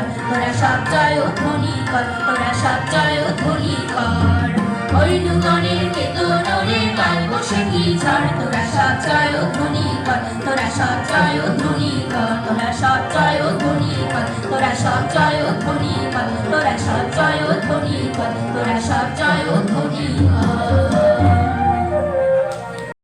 ঘর তোরা সব জয় ধ্বনি কর, তোরা সব জয় ধ্বনি কর। ওই নুগনের কেতনরে কাল বসে কি ঝড়, তোরা সব জয় ধ্বনি কর, তোরা সব জয় ধ্বনি কর, তোরা সব জয় ধ্বনি কর, তোরা সব জয় ধ্বনি কর, তোরা সব জয় ধ্বনি কর, তোরা সব জয় কর